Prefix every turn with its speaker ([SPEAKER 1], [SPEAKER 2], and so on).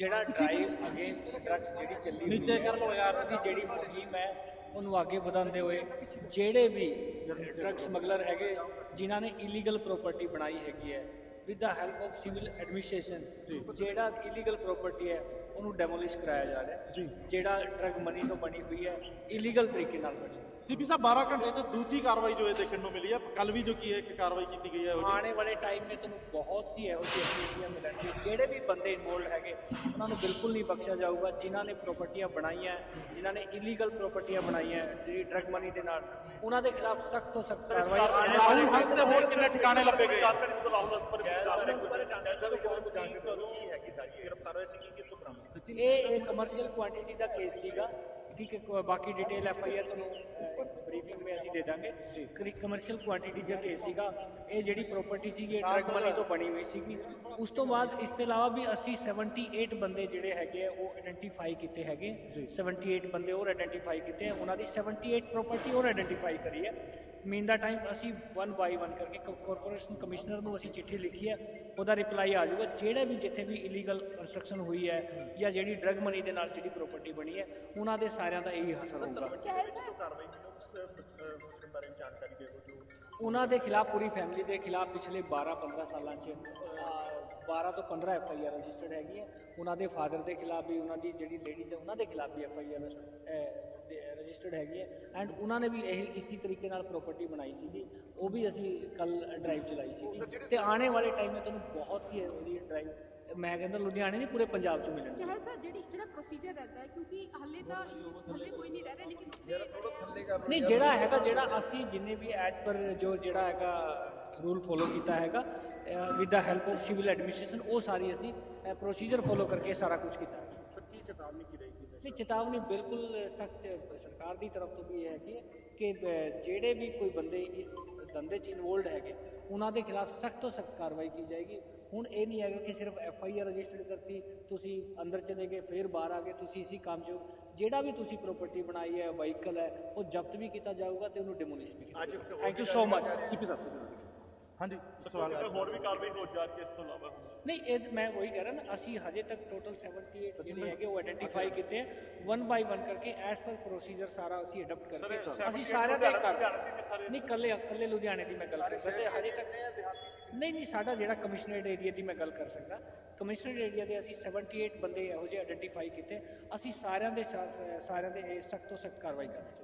[SPEAKER 1] ਜਿਹੜਾ drive against drugs ਜਿਹੜੀ ਚੱਲੀ
[SPEAKER 2] ਨੀਚੇ ਕਰ ਲਓ ਯਾਰ।
[SPEAKER 1] ਉਹਦੀ ਜਿਹੜੀ ਮੁਹਿੰਮ ਹੈ ਉਹਨੂੰ ਅੱਗੇ ਵਧਾਉਂਦੇ ਹੋਏ ਜਿਹੜੇ ਵੀ ਡਰੱਗ ਸਮਗਲਰ ਹੈਗੇ ਜਿਨ੍ਹਾਂ ਨੇ ਇਲੀਗਲ ਪ੍ਰਾਪਰਟੀ ਬਣਾਈ ਹੈਗੀ ਹੈ with the help of civil administration ਜਿਹੜਾ ਇਲੀਗਲ ਪ੍ਰਾਪਰਟੀ ਹੈ ਉਹਨੂੰ ਡੈਮੋਲਿਸ਼ ਕਰਾਇਆ ਜਾ ਰਿਹਾ। ਹੈ
[SPEAKER 2] ਜੀ।
[SPEAKER 1] ਜਿਹੜਾ ਡਰੱਗ ਮਨੀ ਤੋਂ ਬਣੀ ਹੋਈ ਹੈ ਇਲੀਗਲ ਤਰੀਕੇ ਨਾਲ ਬਣੀ। ਹੈ।
[SPEAKER 2] ਸੀਪੀ ਸਾਹਿਬ 12 ਘੰਟੇ ਚ ਦੂਜੀ ਕਾਰਵਾਈ ਜੋ ਇਹ ਦੇਖਣ ਨੂੰ ਮਿਲੀ ਹੈ ਕੱਲ ਵੀ ਜੋ ਕੀ ਹੈ ਇੱਕ ਕਾਰਵਾਈ ਕੀਤੀ ਗਈ ਹੈ ਉਹ
[SPEAKER 1] ਆਉਣੇ ਵਾਲੇ ਟਾਈਮ ਵਿੱਚ ਤੁਹਾਨੂੰ ਬਹੁਤ ਸੀ ਇਹੋ ਜਿਹੀ ਐਕਟੀਵਿਟੀਆਂ ਮਿਲਣਗੀਆਂ। ਜਿਹੜੇ ਵੀ ਬੰਦੇ ਇਨਵੋਲਡ ਹੈਗੇ ਉਹਨਾਂ ਨੂੰ ਬਿਲਕੁਲ ਨਹੀਂ ਬਖਸ਼ਿਆ ਜਾਊਗਾ। ਜਿਨ੍ਹਾਂ ਨੇ ਪ੍ਰਾਪਰਟੀਆਂ ਬਣਾਈਆਂ ਜਿਨ੍ਹਾਂ ਨੇ ਇਲੀਗਲ ਪ੍ਰਾਪਰਟੀਆਂ ਬਣਾਈਆਂ ਜਿਹੜੀ ਡਰੱਗ ਮਨੀ ਦੇ ਨਾਲ ਉਹਨਾਂ ਦੇ ਖਿਲਾਫ ਸਖਤ ਤੋਂ ਸਖਤ ਕਾਰਵਾਈ
[SPEAKER 2] ਰਾਹੁਲ ਹੰਸ ਦੇ ਹੋਰ ਕਿੰਨੇ ਲੱਭੇ ਗਏ?
[SPEAKER 3] ਕਦੋਂ ਕੀ ਸਾਰੀ ਗ੍ਰਿਫਤਾਰ ਹੋਏ ਸੀ ਕਿ ਕਿੱਥੋਂ ਬਰਾਮਦ
[SPEAKER 1] ਇਹ ਇਹ ਕਮਰਸ਼ੀਅਲ ਕੁਆਂਟੀਟੀ ਦਾ ਕੇਸ ਸੀਗਾ। ਠੀਕ ਹੈ ਕੋ- ਬਾਕੀ ਡਿਟੇਲ ਐਫ ਆਈ ਆਰ ਤੁਹਾਨੂੰ ਬਰੀਫਿੰਗ ਵਿੱਚ ਅਸੀਂ ਦੇ ਦਾਂਗੇ। ਕਮਰਸ਼ੀਅਲ ਕੁਆਂਟੀਟੀ ਦਾ ਕੇਸ ਸੀਗਾ। ਇਹ ਜਿਹੜੀ ਪ੍ਰਾਪਰਟੀ ਸੀਗੀ ਇਹ ਡਰਗ ਮਨੀ ਤੋਂ ਬਣੀ ਹੋਈ ਸੀਗੀ। ਉਸ ਤੋਂ ਬਾਅਦ ਇਸ ਤੋਂ ਇਲਾਵਾ ਵੀ ਅਸੀਂ 78 ਬੰਦੇ ਜਿਹੜੇ ਹੈਗੇ ਆ ਉਹ ਆਇਡੈਂਟੀਫਾਈ ਕੀਤੇ ਹੈਗੇ। 78 ਬੰਦੇ ਹੋਰ ਆਇਡੈਂਟੀਫਾਈ ਕੀਤੇ ਆ। ਉਹਨਾਂ ਦੀ 78 ਪ੍ਰਾਪਰਟੀ ਹੋਰ ਆਇਡੈਂਟੀਫਾਈ ਕਰੀ ਹੈ ਮੀਨ ਦਾ ਟਾਈਮ ਅਸੀਂ ਵਨ ਬਾਈ ਵਨ ਕਰਕੇ ਕਾਰਪੋਰੇਸ਼ਨ ਕਮਿਸ਼ਨਰ ਨੂੰ ਅਸੀਂ ਚਿੱਠੀ ਲਿਖੀ ਹੈ ਉਹਦਾ ਰਿਪਲਾਈ ਆ ਜਾਊਗਾ। ਜਿਹੜੇ ਵੀ ਜਿੱਥੇ ਵੀ ਇਲੀਗਲ ਕੰਸਟਰਕਸ਼ਨ ਹੋਈ ਹੈ ਜਾਂ ਜਿਹੜੀ ਡਰਗ ਮਨੀ ਦੇ ਨਾਲ ਜਿਹੜੀ ਪ੍ਰਾਪਰਟੀ ਬਣੀ ਹੈ ਉਹਨਾਂ ਦੇ ਸਾਰਿਆਂ ਦਾ ਇਹੀ ਹਸਰ ਹੋਊਗਾ ਉਹਨਾਂ ਦੇ ਖਿਲਾਫ ਪੂਰੀ ਫੈਮਿਲੀ ਦੇ ਖਿਲਾਫ ਪਿਛਲੇ 12-15 ਸਾਲਾਂ 'ਚ ਅਹ, 12 ਤੋਂ 15 ਐਫ ਆਈ ਆਰ ਰਜਿਸਟਰਡ ਹੈਗੀ ਹੈ। ਉਹਨਾਂ ਦੇ ਫਾਦਰ ਦੇ ਖਿਲਾਫ ਵੀ ਉਹਨਾਂ ਦੀ ਜਿਹੜੀ ਲੇਡੀਜ਼ ਹੈ ਉਹਨਾਂ ਦੇ ਖਿਲਾਫ ਵੀ ਐਫ ਆਈ ਆਰ ਰਜਿਸਟਰਡ ਹੈਗੀ ਹੈ। ਐਂਡ ਉਹਨਾਂ ਨੇ ਵੀ ਇਹੀ ਇਸੇ ਤਰੀਕੇ ਨਾਲ ਪ੍ਰਾਪਰਟੀ ਬਣਾਈ ਸੀਗੀ। ਉਹ ਵੀ ਅਸੀਂ ਕੱਲ ਡਰਾਈਵ ਚਲਾਈ ਸੀਗੀ। ਤੇ ਆਉਣੇ ਵਾਲੇ ਟਾਈਮ ਵਿੱਚ ਤੁਹਾਨੂੰ ਬਹੁਤ ਹੀ ਉਹਦੀ ਡਰਾਈਵ ਮੈਂ ਕਹਿੰਦਾ ਲੁਧਿਆਣੇ ਨਹੀਂ ਪੂਰੇ ਪੰਜਾਬ 'ਚ ਮਿਲਣਗੇ
[SPEAKER 4] ਚਾਹੇ ਸਰ ਜਿਹੜੀ ਜਿਹੜਾ ਪ੍ਰੋਸੀਜਰ ਰਹਿੰਦਾ ਹੈ ਕਿਉਂਕਿ ਹੱਲੇ ਤਾਂ ਹੱਲੇ ਕੋਈ ਨਹੀਂ ਰਹਿ ਰਿਹਾ ਲੇਕਿਨ ਇਹ-
[SPEAKER 1] ਨਹੀਂ ਜਿਹੜਾ ਹੈਗਾ ਜਿਹੜਾ ਅਸੀਂ ਜਿੰਨੇ ਵੀ ਐਜ ਪਰ ਜੋ ਜਿਹੜਾ ਹੈਗਾ ਰੂਲ ਫੋਲੋ ਕੀਤਾ ਹੈਗਾ with the help of civil administration ਉਹ ਸਾਰੀ ਅਸੀਂ ਪ੍ਰੋਸੀਜਰ ਫੋਲੋ ਕਰਕੇ ਸਾਰਾ ਕੁਝ ਕੀਤਾ।
[SPEAKER 3] ਸਰ ਕੀ ਚੇਤਾਵਨੀ ਕੀ ਰਹੇਗੀ
[SPEAKER 1] ਨਹੀਂ ਚੇਤਾਵਨੀ ਬਿਲਕੁਲ ਸਖਤ ਸਰਕਾਰ ਦੀ ਤਰਫ ਤੋਂ ਵੀ ਇਹ ਹੈਗੀ ਹੈ ਕਿ ਜਿਹੜੇ ਵੀ ਕੋਈ ਬੰਦੇ ਇਸ ਧੰਦੇ 'ਚ ਇਨਵੋਲਡ ਹੈਗੇ ਉਹਨਾਂ ਦੇ ਖਿਲਾਫ ਸਖਤ ਤੋਂ ਸਖਤ ਕਾਰਵਾਈ ਕੀ ਜਾਏਗੀ। ਹੁਣ ਇਹ ਨਹੀਂ ਹੈਗਾ ਕਿ ਸਿਰਫ ਐਫ ਆਈ ਆਰ ਰਜਿਸਟਰਡ ਕਰਤੀ ਤੁਸੀਂ ਅੰਦਰ ਚਲੇ ਗਏ ਫਿਰ ਬਾਹਰ ਆ ਗਏ ਤੁਸੀਂ ਇਸੀ ਕੰਮ 'ਚ ਹੋ। ਜਿਹੜਾ ਵੀ ਤੁਸੀਂ ਪ੍ਰਾਪਰਟੀ ਬਣਾਈ ਹੈ ਵਹੀਕਲ ਹੈ ਉਹ ਜ਼ਬਤ ਵੀ ਕੀਤਾ ਜਾਊਗਾ ਤੇ ਉਹਨੂੰ ਡਿਮੋਲਿਸ਼ ਵੀ ਕੀਤਾ ਜਾਊਗਾ। Thank you so much
[SPEAKER 2] CP ਸਾਹਿਬ। ਹਾਂਜੀ ਸਵਾਲ
[SPEAKER 5] ਹੋਰ ਵੀ ਕਾਰਵਾਈ ਹੋ ਜਾਣਗੀ ਇਸ ਤੋਂ ਇਲਾਵਾ?
[SPEAKER 1] ਨਹੀਂ ਇਹ ਮੈਂ ਵਹੀ ਕਹਿ ਰਿਹਾ ਨਾ ਅਸੀਂ ਹਜੇ ਤੱਕ ਟੋਟਲ 78 ਜਿਹੜੇ ਹੈਗੇ ਉਹ ਆਇਡੈਂਟੀਫਾਈ ਕੀਤੇ ਹੈ ਵਨ ਬਾਈ ਵਨ ਕਰਕੇ ਐਸ ਪਰ ਪ੍ਰੋਸੀਜਰ ਸਾਰਾ ਅਸੀਂ ਅਡਾਪਟ ਕਰਕੇ ਅਸੀਂ ਸਾਰਿਆਂ ਤੇ ਕਰ ਨਹੀਂ ਕੱਲੇ ਕੱਲੇ ਲੁਧਿਆਣੇ ਦੀ ਮੈਂ ਗੱਲ ਕਰ ਵੈਸੇ ਹਜੇ ਤੱਕ ਨਹੀਂ ਨਹੀਂ ਸਾਡਾ ਜਿਹੜਾ ਕਮਿਸ਼ਨਰੇਟ ਏਰੀਆ ਦੀ ਮੈਂ ਗੱਲ ਕਰ ਸਕਦਾ। ਕਮਿਸ਼ਨਰੇਟ ਏਰੀਆ ਦੇ ਅਸੀਂ 78 ਬੰਦੇ ਇਹੋ ਜਿਹੇ ਆਇਡੈਂਟੀਫਾਈ ਕੀਤੇ। ਅਸੀਂ ਸਾਰਿਆਂ ਦੇ ਸਾਰਿਆਂ ਦੇ ਸਖਤ ਤੋਂ ਸਖਤ ਕਾਰਵਾਈ ਕਰਾਂਗੇ